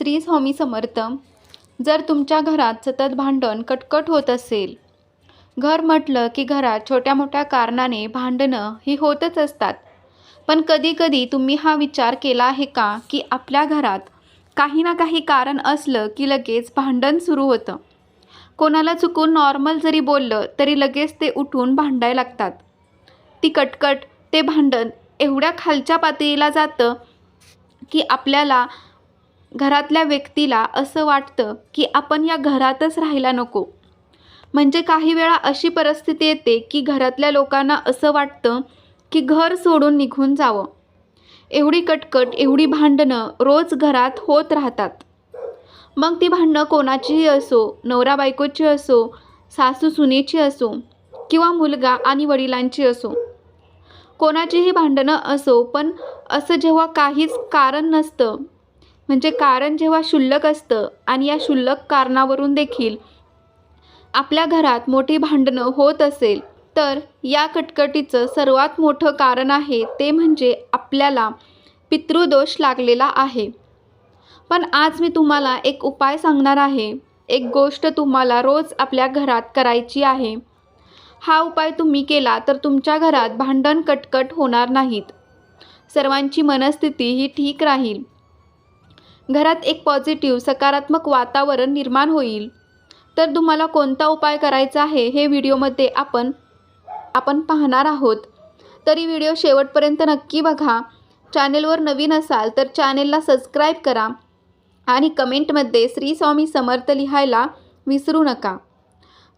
श्री स्वामी समर्थ जर तुमच्या घरात सतत भांडण कटकट होत असेल घर म्हटलं की घरात छोट्या मोठ्या कारणाने भांडणं ही होतच असतात. पण कधीकधी तुम्ही हा विचार केला आहे का की आपल्या घरात काही ना काही कारण असलं की लगेच भांडण सुरू होतं? कोणाला चुकून नॉर्मल जरी बोललं तरी लगेच ते उठून भांडायला लागतात. ती कटकट ते भांडण एवढ्या खालच्या पातळीला जातं की आपल्याला घरातल्या व्यक्तीला असं वाटतं की आपण या घरातच राहायला नको. म्हणजे काही वेळा अशी परिस्थिती येते की घरातल्या लोकांना असं वाटतं की घर सोडून निघून जावं. एवढी कटकट एवढी भांडणं रोज घरात होत राहतात. मग ती भांडणं कोणाचीही असो नवरा बायकोची असो सासू सुनेची असो किंवा मुलगा आणि वडिलांची असो. कोणाचीही भांडणं असो पण असं जेव्हा काहीच कारण नसतं म्हणजे कारण जेव्हा क्षुल्लक असतं आणि या क्षुल्लक कारणावरून देखील आपल्या घरात मोठी भांडणं होत असेल तर या कटकटीचं सर्वात मोठं कारण आहे ते म्हणजे आपल्याला पितृदोष लागलेला आहे. पण आज मी तुम्हाला एक उपाय सांगणार आहे. एक गोष्ट तुम्हाला रोज आपल्या घरात करायची आहे. हा उपाय तुम्ही केला तर तुमच्या घरात भांडण कटकट होणार नाहीत. सर्वांची मनस्थिती ही ठीक राहील. घरात एक पॉझिटिव्ह सकारात्मक वातावरण निर्माण होईल. तर तुम्हाला कोणता उपाय करायचा आहे हे व्हिडिओमध्ये आपण आपण पाहणार आहोत. तरी व्हिडिओ शेवटपर्यंत नक्की बघा. चॅनेलवर नवीन असाल तर चॅनेलला सबस्क्राईब करा आणि कमेंटमध्ये श्री स्वामी समर्थ लिहायला विसरू नका.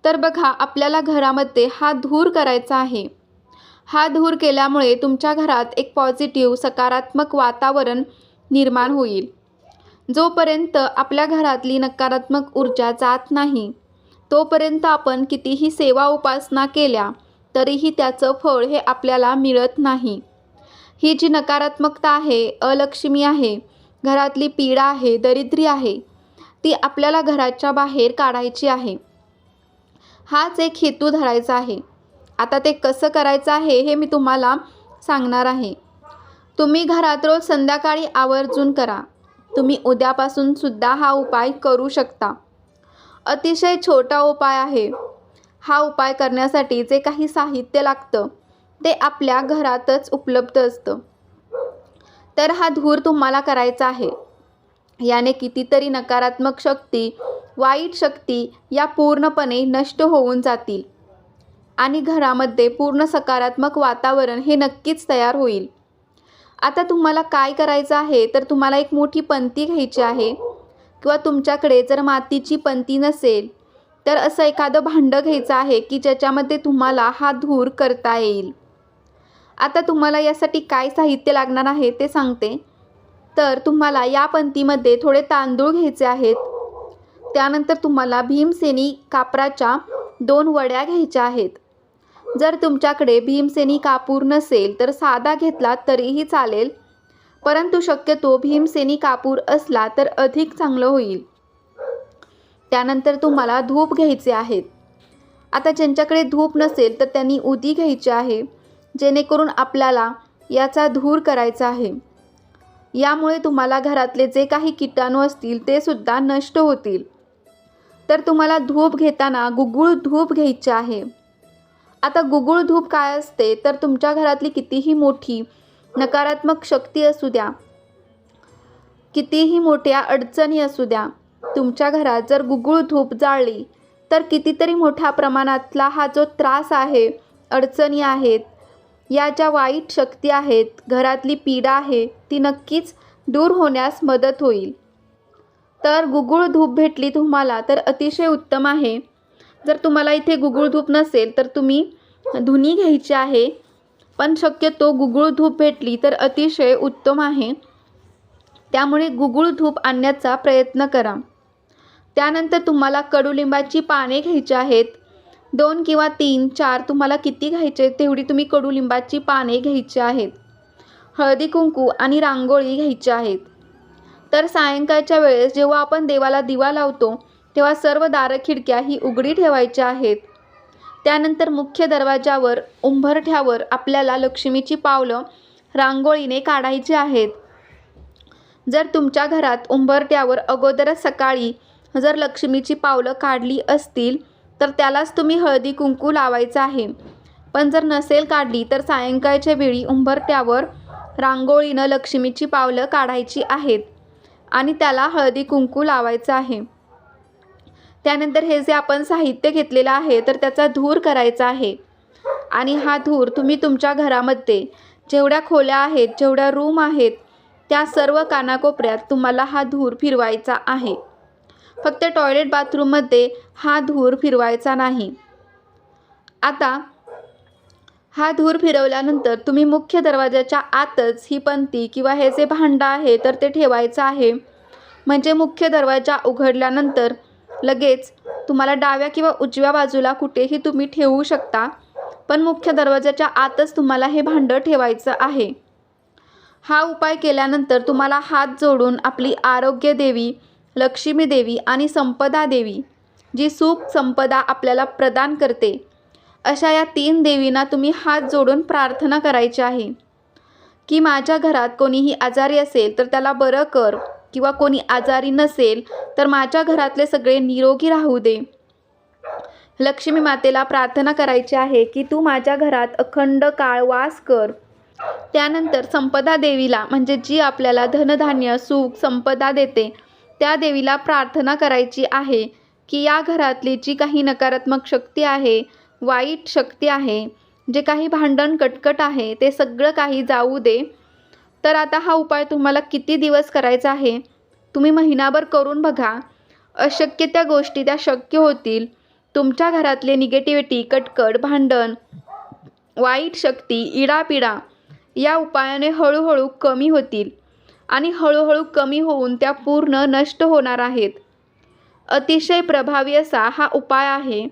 तर बघा आपल्याला घरामध्ये हा धूर करायचा आहे. हा धूर केल्यामुळे तुमच्या घरात एक पॉझिटिव्ह सकारात्मक वातावरण निर्माण होईल. जोपर्यंत आपल्या घरातली नकारात्मक ऊर्जा जात नाही तोपर्यंत आपण कितीही सेवा उपासना केल्या तरीही त्याचं फळ हे आपल्याला मिळत नाही. ही जी नकारात्मकता आहे अलक्ष्मी आहे घरातली पीडा आहे दरिद्री आहे ती आपल्याला घराच्या बाहेर काढायची आहे. हाच एक हेतू धरायचा आहे. आता ते कसं करायचं आहे हे मी तुम्हाला सांगणार आहे. तुम्ही घरात रोज संध्याकाळी आवर्जून करा. तुम्ही उद्यापासून सुद्धा हा उपाय करू शकता. अतिशय छोटा उपाय आहे. हा उपाय करण्यासाठी जे काही साहित्य लागतं ते आपल्या घरातच उपलब्ध असतं. तर हा धूर तुम्हाला करायचा आहे. याने कितीतरी नकारात्मक शक्ती वाईट शक्ती या पूर्णपणे नष्ट होऊन जातील. आणि घरामध्ये पूर्ण सकारात्मक वातावरण हे नक्कीच तयार होईल. आता तुम्हाला काय करायचं आहे? तर तुम्हाला एक मोठी पंती घ्यायची आहे. किंवा तुमच्याकडे जर मातीची पंती नसेल तर असं एखादं भांडं घ्यायचं आहे की ज्याच्यामध्ये तुम्हाला हा धूर करता येईल. आता तुम्हाला यासाठी काय साहित्य लागणार आहे ते सांगते. तर तुम्हाला या पंतीमध्ये थोडे तांदूळ घ्यायचे आहेत. त्यानंतर तुम्हाला भीमसेनी कापराच्या दोन वड्या घ्यायच्या आहेत. जर तुमच्याकडे भीमसेनी कापूर नसेल तर साधा घेतला तरीही चालेल. परंतु शक्यतो भीमसेनी कापूर असला तर अधिक चांगलं होईल. त्यानंतर तुम्हाला धूप घ्यायचे आहेत. आता ज्यांच्याकडे धूप नसेल तर त्यांनी उदी घ्यायची आहे जेणेकरून आपल्याला याचा धूर करायचा आहे. यामुळे तुम्हाला घरातले जे काही किटाणू असतील ते सुद्धा नष्ट होतील. तर तुम्हाला धूप घेताना गुगुळ धूप घ्यायचे आहे. आता गुगुळ धूप काय असते तर तुमच्या घरातली कितीही मोठी नकारात्मक शक्ती असू द्या कितीही मोठ्या अडचणी असू द्या तुमच्या घरात जर गुगुळ धूप जाळली तर कितीतरी मोठ्या प्रमाणातला हा जो त्रास आहे अडचणी आहेत या ज्या वाईट शक्ती आहेत घरातली पीडा आहे ती नक्कीच दूर होण्यास मदत होईल. तर गुगुळ धूप भेटली तुम्हाला तर अतिशय उत्तम आहे. जर तुम्हाला इथे गुगुळ धूप नसेल तर तुम्ही धुनी घ्यायची आहे. पण शक्यतो गुगुळ धूप भेटली तर अतिशय उत्तम आहे. त्यामुळे गुगुळ धूप आणण्याचा प्रयत्न करा. त्यानंतर तुम्हाला कडुलिंबाची पाने घ्यायची आहेत. दोन किंवा तीन चार तुम्हाला किती घ्यायचे तेवढी तुम्ही कडुलिंबाची पाने घ्यायची आहेत. हळदी कुंकू आणि रांगोळी घ्यायची आहेत. तर सायंकाळच्या वेळेस जेव्हा आपण देवाला दिवा लावतो तेव्हा सर्व दारखिडक्या ही उघडी ठेवायच्या आहेत. त्यानंतर मुख्य दरवाजावर उंभरठ्यावर आपल्याला लक्ष्मीची पावलं रांगोळीने काढायची आहेत. जर तुमच्या घरात उंबरट्यावर अगोदरच सकाळी जर लक्ष्मीची पावलं काढली असतील तर त्यालाच तुम्ही हळदी कुंकू लावायचं आहे. पण जर नसेल काढली तर सायंकाळच्या वेळी उंबरट्यावर रांगोळीनं लक्ष्मीची पावलं काढायची आहेत आणि त्याला हळदी कुंकू लावायचं आहे. त्यानंतर हे जे आपण साहित्य घेतलेलं आहे तर त्याचा धूर करायचा आहे. आणि हा धूर तुम्ही तुमच्या घरामध्ये जेवढ्या खोल्या आहेत जेवढ्या रूम आहेत त्या सर्व कानाकोपऱ्यात तुम्हाला हा धूर फिरवायचा आहे. फक्त टॉयलेट बाथरूममध्ये हा धूर फिरवायचा नाही. आता हा धूर फिरवल्यानंतर तुम्ही मुख्य दरवाजाच्या आतच ही पंती किंवा हे जे भांडं आहे तर ते ठेवायचं आहे. म्हणजे मुख्य दरवाजा उघडल्यानंतर लगेच. तुम्हाला डाव्या किंवा उजव्या बाजूला कुठेही तुम्ही ठेवू शकता पण मुख्य दरवाजाच्या आतच तुम्हाला हे भांडं ठेवायचं आहे. हा उपाय केल्यानंतर तुम्हाला हात जोडून आपली आरोग्य देवी लक्ष्मी देवी आणि संपदा देवी जी सुख संपदा आपल्याला प्रदान करते अशा या तीन देवींना तुम्ही हात जोडून प्रार्थना करायची आहे. की माझ्या घरात कोणीही आजारी असेल तर त्याला बरं कर. किंवा कोणी आजारी नसेल तर माझ्या घरातले सगळे निरोगी राहू दे. लक्ष्मी मातेला प्रार्थना करायची आहे की तू माझ्या घरात अखंड काळ वास कर. त्यानंतर संपदा देवीला म्हणजे जी आपल्याला धनधान्य सुख संपदा देते त्या देवीला प्रार्थना करायची आहे की या घरातली जी काही नकारात्मक शक्ती आहे वाईट शक्ती आहे जे काही भांडण कटकट आहे ते सगळं काही जाऊ दे. तर आता हा उपाय तुम्हाला किती दिवस करायचा आहे तुम्ही महिनाभर करून बघा. अशक्य त्या गोष्टी त्या शक्य होतील. तुमच्या घरातले निगेटिव्हिटी कटकट भांडण वाईट शक्ती इडापिडा या उपायाने हळूहळू कमी होतील आणि हळूहळू कमी होऊन त्या पूर्ण नष्ट होणार आहेत. अतिशय प्रभावी असा हा उपाय आहे.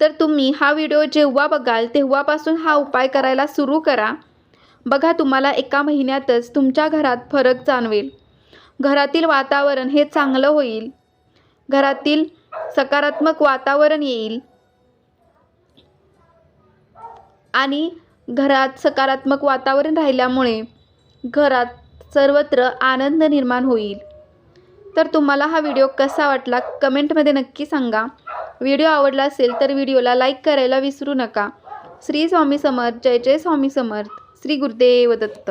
तर तुम्ही हा व्हिडिओ जेव्हा बघाल तेव्हापासून हा उपाय करायला सुरू करा. बघा तुम्हाला एका महिन्यातच तुमच्या घरात फरक जाणवेल. घरातील वातावरण हे चांगलं होईल. घरातील सकारात्मक वातावरण येईल. आणि घरात सकारात्मक वातावरण राहिल्यामुळे घरात सर्वत्र आनंद निर्माण होईल. तर तुम्हाला हा व्हिडिओ कसा वाटला कमेंटमध्ये नक्की सांगा. व्हिडिओ आवडला असेल तर व्हिडिओला लाईक करायला विसरू नका. श्री स्वामी समर्थ जय जय स्वामी समर्थ. श्री गुरुदेव दत्त.